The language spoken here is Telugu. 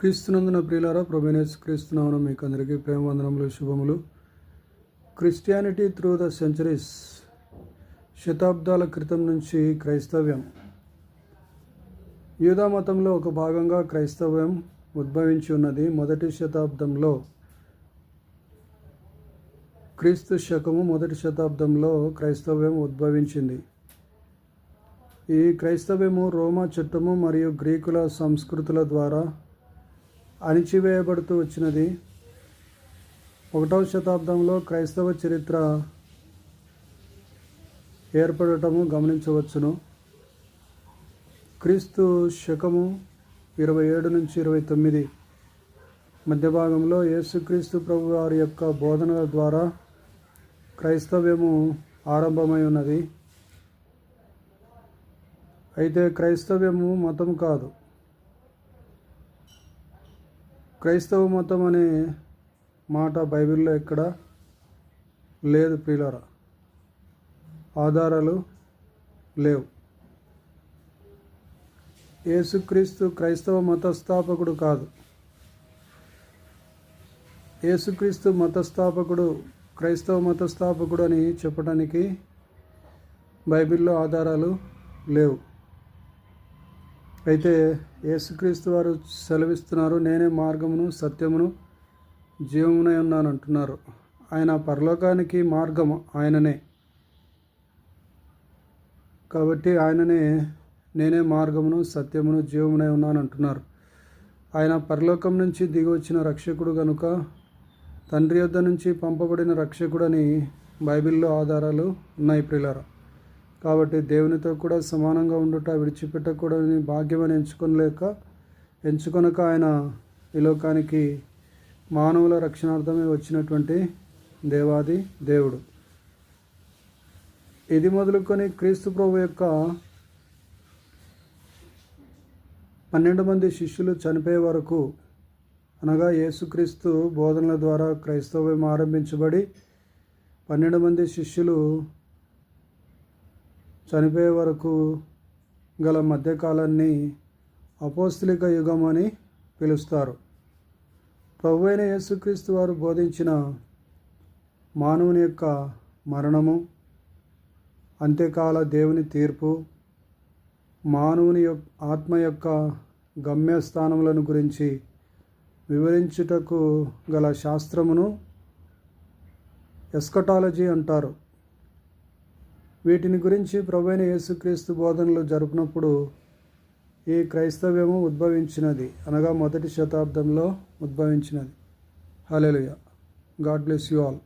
క్రీస్తునందున ప్రియులారా ప్రభేనేస్ క్రీస్తునామను మీకు అందరికీ ప్రేమ వందనములు శుభములు. క్రిస్టియానిటీ త్రూ ద సెంచరీస్ శతాబ్దాల క్రితం నుంచి క్రైస్తవ్యం. యూదా మతంలో ఒక భాగంగా క్రైస్తవ్యం ఉద్భవించి ఉన్నది. మొదటి శతాబ్దంలో క్రీస్తు శకము మొదటి శతాబ్దంలో క్రైస్తవ్యం ఉద్భవించింది. ఈ క్రైస్తవ్యము రోమా చట్టము మరియు గ్రీకుల సంస్కృతుల ద్వారా అణిచివేయబడుతూ వచ్చినది. ఒకటవ శతాబ్దంలో క్రైస్తవ చరిత్ర ఏర్పడటము గమనించవచ్చును. క్రీస్తు శకము ఇరవై ఏడు నుంచి ఇరవై తొమ్మిది మధ్య భాగంలో యేసుక్రీస్తు ప్రభు వారి యొక్క బోధనల ద్వారా క్రైస్తవ్యము ఆరంభమై ఉన్నది. అయితే క్రైస్తవ్యము మతం కాదు. క్రైస్తవ మతం అనే మాట బైబిల్లో ఎక్కడ లేదు ప్రియులరా. ఆధారాలు లేవు. యేసుక్రీస్తు క్రైస్తవ మతస్థాపకుడు కాదు. యేసుక్రీస్తు మతస్థాపకుడు క్రైస్తవ మతస్థాపకుడు అని చెప్పడానికి బైబిల్లో ఆధారాలు లేవు. అయితే యేసుక్రీస్తు వారు సెలవిస్తున్నారు నేనే మార్గమును సత్యమును జీవమునై ఉన్నాను అంటున్నారు ఆయన పరలోకానికి మార్గం ఆయననే. కాబట్టి ఆయననే నేనే మార్గమును సత్యమును జీవమునై ఉన్నాను అంటున్నారు ఆయన పరలోకం నుంచి దిగి వచ్చిన రక్షకుడు కనుక తండ్రి యొద్ద నుంచి పంపబడిన రక్షకుడని బైబిల్లో ఆధారాలు ఉన్నాయి ప్రిలారా కాబట్టి దేవునితో కూడా సమానంగా ఉండుట విడిచిపెట్టకూడని భాగ్యమని ఎంచుకొనలేక ఎంచుకొనక ఆయన ఈ లోకానికి మానవుల రక్షణార్థమే వచ్చినటువంటి దేవాది దేవుడు. ఇది మొదలుకొని క్రీస్తు ప్రభు యొక్క పన్నెండు మంది శిష్యులు చనిపోయే వరకు అనగా యేసుక్రీస్తు బోధనల ద్వారా క్రైస్తవ్యం ఆరంభించబడి పన్నెండు మంది శిష్యులు చనిపోయే వరకు గల మధ్యకాలాన్ని అపోస్తలిక యుగం అని పిలుస్తారు. ప్రభు అయిన యేసుక్రీస్తు వారు బోధించిన మానవుని యొక్క మరణము అంత్యకాల దేవుని తీర్పు మానవుని యొక్క ఆత్మ యొక్క గమ్యస్థానములను గురించి వివరించుటకు గల శాస్త్రమును ఎస్కటాలజీ అంటారు. వీటిని గురించి ప్రభైన యేసుక్రీస్తు బోధనలు జరుపునప్పుడు ఈ క్రైస్తవ్యము ఉద్భవించినది. అనగా మొదటి శతాబ్దంలో ఉద్భవించినది. Hallelujah God bless you all